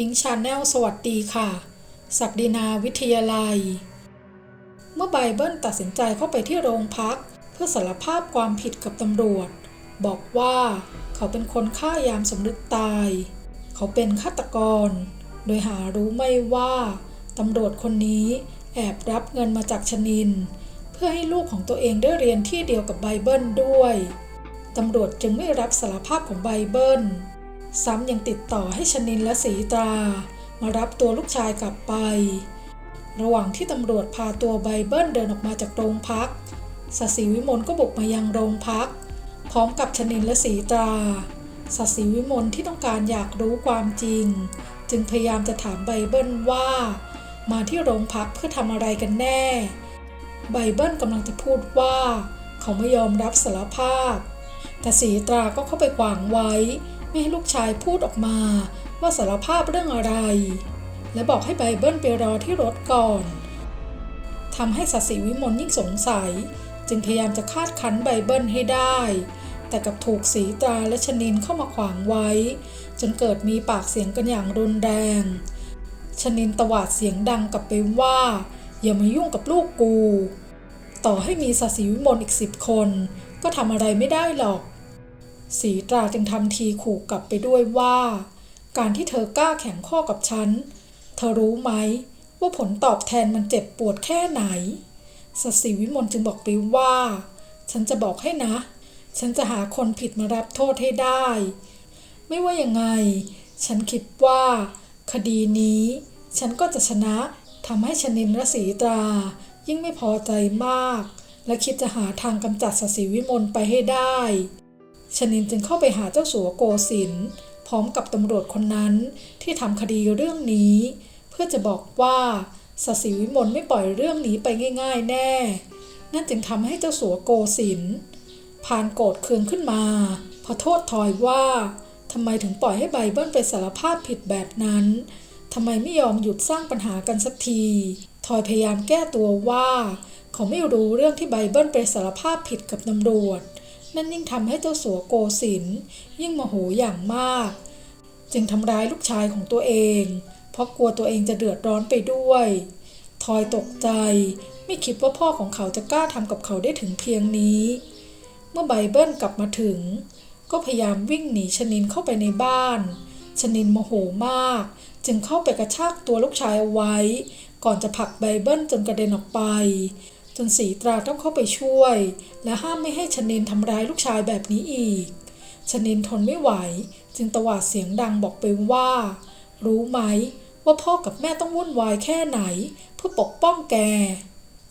อิงชาแนลสวัสดีค่ะ ศักดินาวิทยาลัย เมื่อไบเบิลตัดสินใจเข้าไปที่โรงพัก เพื่อสารภาพความผิดกับตำรวจ บอกว่าเขาเป็นคนฆ่ายามสมนึกตาย เขาเป็นฆาตกร โดยหารู้ไม่ว่าตำรวจคนนี้แอบรับเงินมาจากชนิน เพื่อให้ลูกของตัวเองได้เรียนที่เดียวกับไบเบิลด้วย ตำรวจจึงไม่รับสารภาพของไบเบิล ซ้ำยังติดต่อให้ชนินและสีตรา มารับตัวลูกชายกลับไป ระหว่างที่ตำรวจพาตัวไบเบิลเดินออกมาจากโรงพักสศิวิมลก็บุกมายังโรงพัก พร้อมกับชนินและสีตราสศิวิมลที่ต้องการอยากรู้ความจริง จึงพยายามจะถามไบเบิลว่า มาที่โรงพักเพื่อทำอะไรกันแน่ ไบเบิลกำลังจะพูดว่า เขาไม่ยอมรับสารภาพ แต่สีตราก็เข้าไปขวางไว้ ไม่ให้ลูกชายพูดออกมา ว่าสารภาพเรื่องอะไร และบอกให้ไบเบิลไปรอที่รถก่อนทำให้สัสิวิมลยิ่งสงสัย จึงพยายามจะคาดคั้นไบเบิลให้ได้ แต่กับถูกสีตราและชนินเข้ามาขวางไว้ จนเกิดมีปากเสียงกันอย่างรุนแรง ชนินตวาดเสียงดังกลับไปว่า อย่ามายุ่งกับลูกกู ต่อให้มีสัสิวิมลอีกสิบคน ก็ทำอะไรไม่ได้หรอก สีตราจึงทำทีขู่กลับไปด้วยว่า การที่เธอกล้าแข่งข้อกับฉัน เธอรู้ไหม ว่าผลตอบแทนมันเจ็บปวดแค่ไหนสศิวิมลจึงบอกไปว่า ฉันจะบอกให้นะ ฉันจะหาคนผิดมารับโทษให้ได้ ไม่ว่ายังไง ฉันคิดว่า คดีนี้ ฉันก็จะชนะทำให้ชนินและสีตรา ยิ่งไม่พอใจมาก และคิดจะหาทางกำจัดสศิวิมลไปให้ได้ ชนินจึงเข้าไปหาเจ้าสัวโกศินพร้อมกับตำรวจคนนั้นที่ทำคดีเรื่องนี้ เพื่อจะบอกว่าสศิวิมลไม่ปล่อยเรื่องนี้ไปง่าย ๆ แน่ นั่นจึงทำให้เจ้าสัวโกศินทร์พานโกรธเคืองขึ้นมาพอโทษทอยว่าทำไมถึงปล่อยให้ไบเบิลไปสารภาพผิดแบบนั้นทำไมไม่ยอมหยุดสร้างปัญหากันสักที ทอยพยายามแก้ตัวว่า เขาไม่รู้เรื่องที่ไบเบิลไปสารภาพผิดกับตำรวจ นั่นยิ่งทำให้เจ้าสัวโกศินยิ่งโมโหอย่างมาก จึงทำร้ายลูกชายของตัวเอง เพราะกลัวตัวเองจะเดือดร้อนไปด้วย ทอยตกใจ ไม่คิดว่าพ่อของเขาจะกล้าทำกับเขาได้ถึงเพียงนี้ เมื่อไบเบิลกลับมาถึง ก็พยายามวิ่งหนีชนินเข้าไปในบ้าน ชนินโมโหมาก จึงเข้าไปกระชากตัวลูกชายเอาไว้ ก่อนจะผลักไบเบิลจนกระเด็นออกไป จนสีตราต้องเข้าไปช่วย และห้ามไม่ให้ชนินทำร้ายลูกชายแบบนี้อีก ชนินทนไม่ไหว จึงตวาดเสียงดังบอกไปว่า รู้ไหมว่าพ่อกับแม่ต้องวุ่นวายแค่ไหน เพื่อปกป้องแก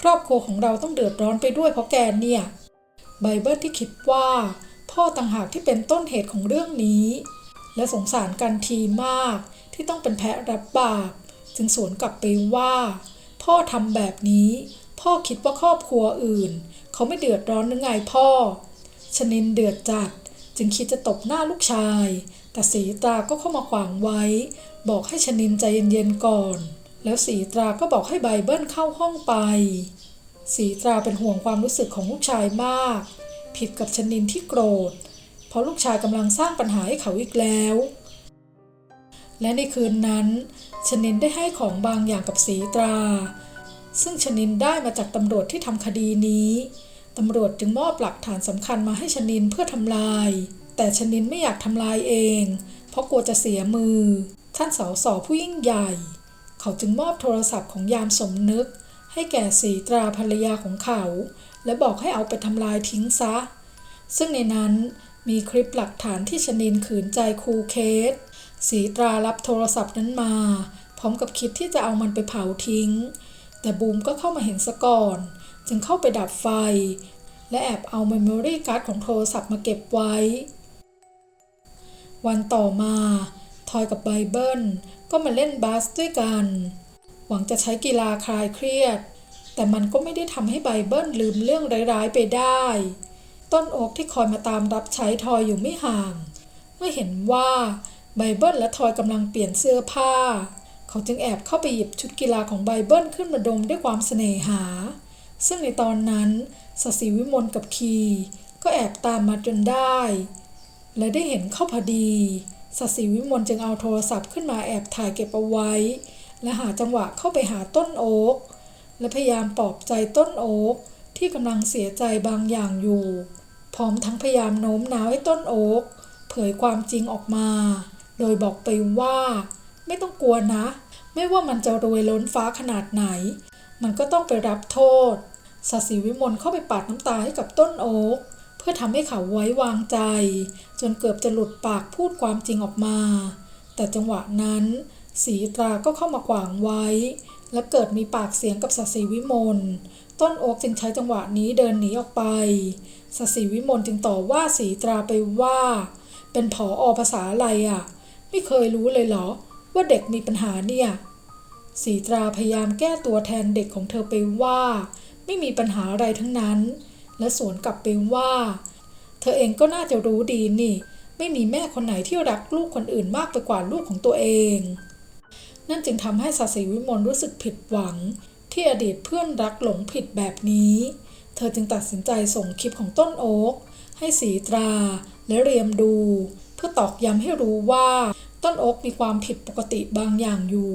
ครอบครัวของเราต้องเดือดร้อนไปด้วยเพราะแกเนี่ยไบเบิลที่คิดว่า พ่อต่างหากที่เป็นต้นเหตุของเรื่องนี้ และสงสารกันทีมากที่ต้องเป็นแพะรับบาป จึงสวนกลับไปว่า พ่อทำแบบนี้ พ่อคิดว่าครอบครัวอื่น เขาไม่เดือดร้อนหรือไงพ่อ ชนินเดือดจัดจึงคิดจะตบหน้าลูกชาย แต่สีตราก็เข้ามาขวางไว้ บอกให้ชนินใจเย็นๆก่อน แล้วสีตราก็บอกให้ไบเบิลเข้าห้องไป สีตราเป็นห่วงความรู้สึกของลูกชายมาก ผิดกับชนินที่โกรธ เพราะลูกชายกำลังสร้างปัญหาให้เขาอีกแล้วและในคืนนั้นชนินได้ให้ของบางอย่างกับสีตรา ซึ่งชนินได้มาจากตำรวจที่ทำคดีนี้ตำรวจจึงมอบหลักฐานสำคัญมาให้ชนินเพื่อทำลาย แต่ชนินไม่อยากทำลายเอง เพราะกลัวจะเสียมือ ท่านสาวสอผู้ยิ่งใหญ่ เขาจึงมอบโทรศัพท์ของยามสมนึก ให้แก่สีตราภรรยาของเขา และบอกให้เอาไปทำลายทิ้งซะ ซึ่งในนั้นมีคลิปหลักฐานที่ชนินขืนใจครูเคส สีตรารับโทรศัพท์นั้นมา พร้อมกับคิดที่จะเอามันไปเผาทิ้ง แต่บูมก็เข้ามาเห็นซะก่อน จึงเข้าไปดับไฟ และแอบเอาเมมโมรี่การ์ดของโทรศัพท์มาเก็บไว้ วันต่อมา ทอยกับไบเบิลก็มาเล่นบาสด้วยกัน หวังจะใช้กีฬาคลายเครียด แต่มันก็ไม่ได้ทำให้ไบเบิลลืมเรื่องร้ายๆไปได้ ต้นโอกที่คอยมาตามรับใช้ทอยอยู่ไม่ห่าง เมื่อเห็นว่าไบเบิลและทอยกำลังเปลี่ยนเสื้อผ้า เขาจึงแอบเข้าไปหยิบชุดกีฬาของไบเบิลขึ้นมาดมด้วยความเสน่หา ซึ่งในตอนนั้นสศิวิมลกับคีก็แอบตามมาจนได้ และได้เห็นเข้าพอดีสศิวิมลจึงเอาโทรศัพท์ขึ้นมาแอบถ่ายเก็บเอาไว้ และหาจังหวะเข้าไปหาต้นโอ๊กและพยายามปลอบใจต้นโอ๊กที่กำลังเสียใจบางอย่างอยู่ พร้อมทั้งพยายามโน้มน้าวให้ต้นโอ๊กเผยความจริงออกมา โดยบอกไปว่า ไม่ต้องกลัวนะ ไม่ว่ามันจะรวยล้นฟ้าขนาดไหน มันก็ต้องไปรับโทษสศิวิมลเข้าไปปาดน้ำตาให้กับต้นโอ๊กเพื่อทำให้เขาไว้วางใจ จนเกือบจะหลุดปากพูดความจริงออกมา แต่จังหวะนั้นสีตราก็เข้ามาขวางไว้ และเกิดมีปากเสียงกับสศิวิมลต้นโอ๊กจึงใช้จังหวะนี้เดินหนีออกไปสศิวิมลจึงต่อว่าสีตราไปว่า เป็นผออภาษาอะไรอะ ไม่เคยรู้เลยเหรอ ว่าเด็กมีปัญหาเนี่ยสีตราพยายามแก้ตัวแทนเด็กของเธอไปว่า ไม่มีปัญหาอะไรทั้งนั้น และสวนกลับไปว่า เธอเองก็น่าจะรู้ดีนี่ ไม่มีแม่คนไหนที่รักลูกคนอื่นมากไปกว่าลูกของตัวเอง นั่นจึงทำให้สศิวิมลรู้สึกผิดหวัง ที่อดีตเพื่อนรักหลงผิดแบบนี้ เธอจึงตัดสินใจส่งคลิปของต้นโอ๊กให้สีตราและเรียมดู เพื่อตอกย้ำให้รู้ว่า ต้นอกมีความผิดปกติบางอย่างอยู่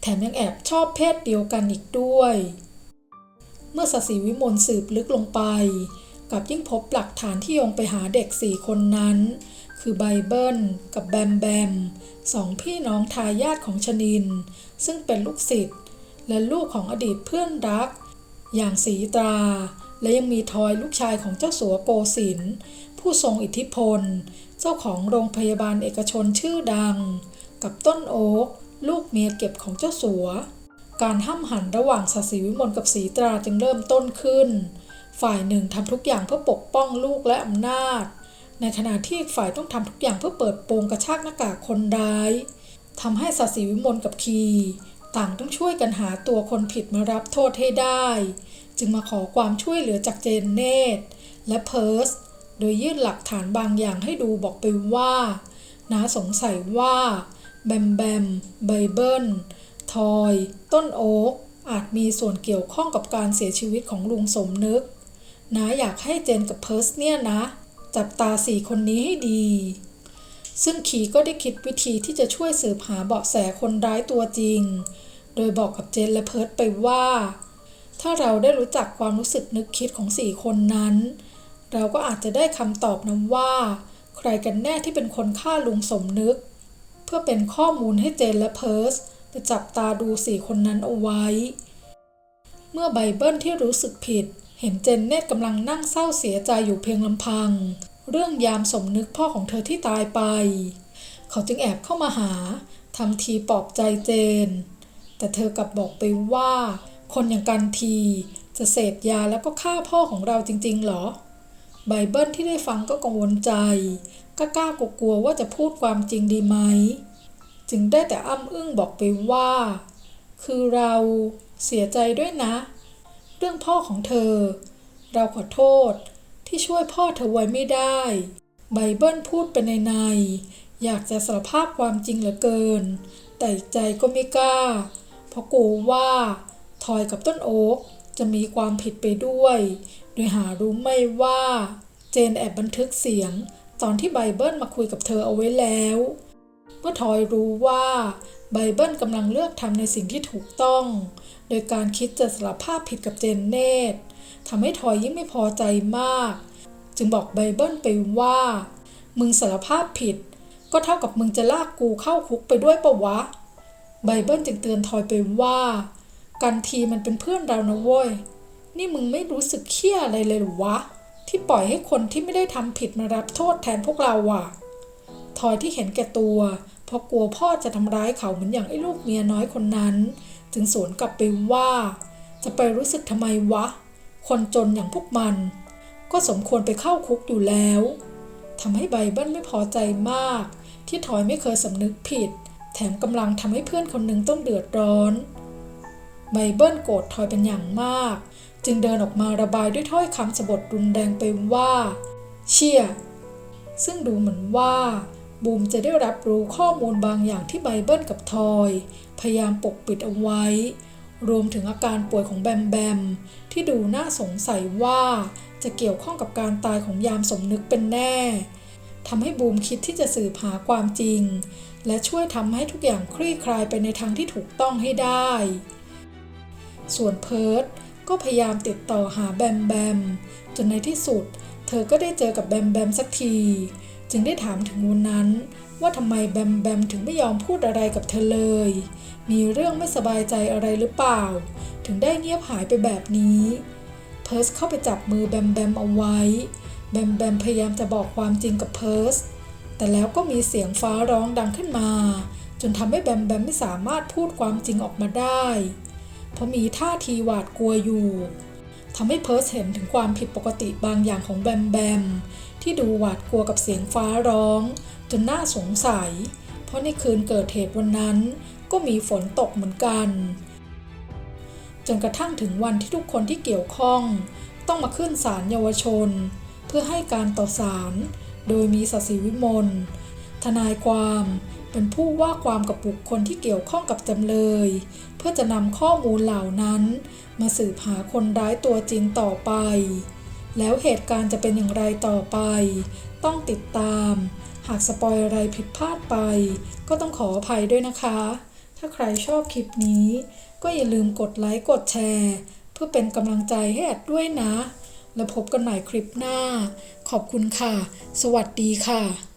แถมยังแอบชอบเพศเดียวกันอีกด้วย เมื่อสศิวิมลสืบลึกลงไป กับยิ่งพบหลักฐานที่ยงไปหาเด็กสี่คนนั้น คือไบเบิลกับแบมแบมสองพี่น้องทายาทของชนิน ซึ่งเป็นลูกศิษย์และลูกของอดีตเพื่อนรัก อย่างสีตรา และยังมีทอยลูกชายของเจ้าสัวโกศิน ผู้ทรงอิทธิพล เจ้าของโรงพยาบาลเอกชนชื่อดัง กับต้นโอ๊กลูกเมียเก็บของเจ้าสัว การห้ำหันระหว่างสศิวิมลกับสีตราจึงเริ่มต้นขึ้น ฝ่ายหนึ่งทำทุกอย่างเพื่อปกป้องลูกและอำนาจ ในขณะที่อีกฝ่ายต้องทำทุกอย่างเพื่อเปิดโปงกระชากหน้ากากคนร้ายทำให้สศิวิมลกับคี ต่างต้องช่วยกันหาตัวคนผิดมารับโทษให้ได้ จึงมาขอความช่วยเหลือจากเจนเนตและเพิร์ส โดยยื่นหลักฐานบางอย่างให้ดูบอกไปว่าน้าสงสัยว่า แบมแบม ไบเบิล ทอย ต้นโอ๊ก อาจมีส่วนเกี่ยวข้องกับการเสียชีวิตของลุงสมนึก น้าอยากให้เจนกับเพิร์สเนี่ยนะ จับตาสี่คนนี้ให้ดี ซึ่งขีก็ได้คิดวิธีที่จะช่วยสืบหาเบาะแสคนร้ายตัวจริง โดยบอกกับเจนและเพิร์สไปว่า ถ้าเราได้รู้จักความรู้สึกนึกคิดของสี่คนนั้น เราก็อาจจะได้คำตอบนะว่า ใครกันแน่ที่เป็นคนฆ่าลุงสมนึก เพื่อเป็นข้อมูลให้เจนและเพิร์สไปจับตาดูสี่คนนั้นเอาไว้ เมื่อไบเบิลที่รู้สึกผิด เห็นเจนเนตกำลังนั่งเศร้าเสียใจอยู่เพียงลำพัง เรื่องยามสมนึกพ่อของเธอที่ตายไป เขาจึงแอบเข้ามาหาทำทีปลอบใจเจน แต่เธอกลับบอกไปว่า คนอย่างกันทีจะเสพยาแล้วก็ฆ่าพ่อของเราจริงๆหรอ ไบเบิลที่ได้ฟังก็กังวลใจก็กล้ากลัวว่าจะพูดความจริงดีไหม จึงได้แต่อ้ำอึ้งบอกไปว่า คือเราเสียใจด้วยนะ เรื่องพ่อของเธอ เราขอโทษที่ช่วยพ่อเธอไว้ไม่ได้ ไบเบิลพูดไปในใน อยากจะสารภาพความจริงเหลือเกิน แต่ใจก็ไม่กล้า เพราะกลัวว่า ทอยกับต้นโอ๊กจะมีความผิดไปด้วย โดยหารู้ไม่ว่าเจนแอบบันทึกเสียง ตอนที่ไบเบิลมาคุยกับเธอเอาไว้แล้ว เมื่อทอยรู้ว่าไบเบิลกำลังเลือกทำในสิ่งที่ถูกต้อง โดยการคิดจะสารภาพผิดกับเจนเนตทำให้ทอยยิ่งไม่พอใจมาก จึงบอกไบเบิลไปว่า มึงสารภาพผิด ก็เท่ากับมึงจะลากกูเข้าคุกไปด้วยปะวะ ไบเบิลจึงเตือนทอยไปว่า กันทีมันเป็นเพื่อนเรานะเว้ย นี่มึงไม่รู้สึกเครียดอะไรเลยหรือวะ ที่ปล่อยให้คนที่ไม่ได้ทำผิดมารับโทษแทนพวกเราอะ ทอยที่เห็นแก่ตัว เพราะกลัวพ่อจะทำร้ายเขาเหมือนอย่างไอ้ลูกเมียน้อยคนนั้น จึงสวนกลับไปว่า จะไปรู้สึกทำไมวะ คนจนอย่างพวกมัน ก็สมควรไปเข้าคุกอยู่แล้วทำให้ไบเบิลไม่พอใจมาก ที่ทอยไม่เคยสำนึกผิด แถมกำลังทำให้เพื่อนคนหนึ่งต้องเดือดร้อน ไบเบิลโกรธทอยเป็นอย่างมาก จึงเดินออกมาระบายด้วยถ้อยคำสบทรุนแรงไปว่า เชี่ย ซึ่งดูเหมือนว่าบูมจะได้รับรู้ข้อมูลบางอย่างที่ไบเบิลกับทอย พยายามปกปิดเอาไว้ รวมถึงอาการป่วยของแบมแบม ที่ดูน่าสงสัยว่าจะเกี่ยวข้องกับการตายของยามสมนึกเป็นแน่ทำให้บูมคิดที่จะสืบหาความจริง และช่วยทำให้ทุกอย่างคลี่คลายไปในทางที่ถูกต้องให้ได้ ส่วนเพิร์ดก็พยายามติดต่อหาแบมแบม จนในที่สุด เธอก็ได้เจอกับแบมแบมสักที จึงได้ถามถึงวันนั้น ว่าทำไมแบมแบมถึงไม่ยอมพูดอะไรกับเธอเลย มีเรื่องไม่สบายใจอะไรหรือเปล่า ถึงได้เงียบหายไปแบบนี้ เพิร์สเข้าไปจับมือแบมแบมเอาไว้ แบมแบมพยายามจะบอกความจริงกับเพิร์สแต่แล้วก็มีเสียงฟ้าร้องดังขึ้นมา จนทำให้แบมแบมไม่สามารถพูดความจริงออกมาได้ เพราะมีท่าทีหวาดกลัวอยู่ทำให้เพิร์สเห็นถึงความผิดปกติบางอย่างของแบมแบม ที่ดูหวาดกลัวกับเสียงฟ้าร้อง จนน่าสงสัย เพราะในคืนเกิดเหตุวันนั้น ก็มีฝนตกเหมือนกัน จนกระทั่งถึงวันที่ทุกคนที่เกี่ยวข้อง ต้องมาขึ้นศาลเยาวชน เพื่อให้การต่อศาลโดยมีสศิวิมลทนายความ เป็นผู้ว่าความกับบุคคลที่เกี่ยวข้องกับจำเลย เพื่อจะนำข้อมูลเหล่านั้น มาสืบหาคนร้ายตัวจริงต่อไป แล้วเหตุการณ์จะเป็นอย่างไรต่อไป ต้องติดตาม หากสปอยอะไรผิดพลาดไป ก็ต้องขออภัยด้วยนะคะ ถ้าใครชอบคลิปนี้ ก็อย่าลืมกดไลค์กดแชร์ เพื่อเป็นกำลังใจให้แอดด้วยนะ แล้วพบกันใหม่คลิปหน้า ขอบคุณค่ะ สวัสดีค่ะ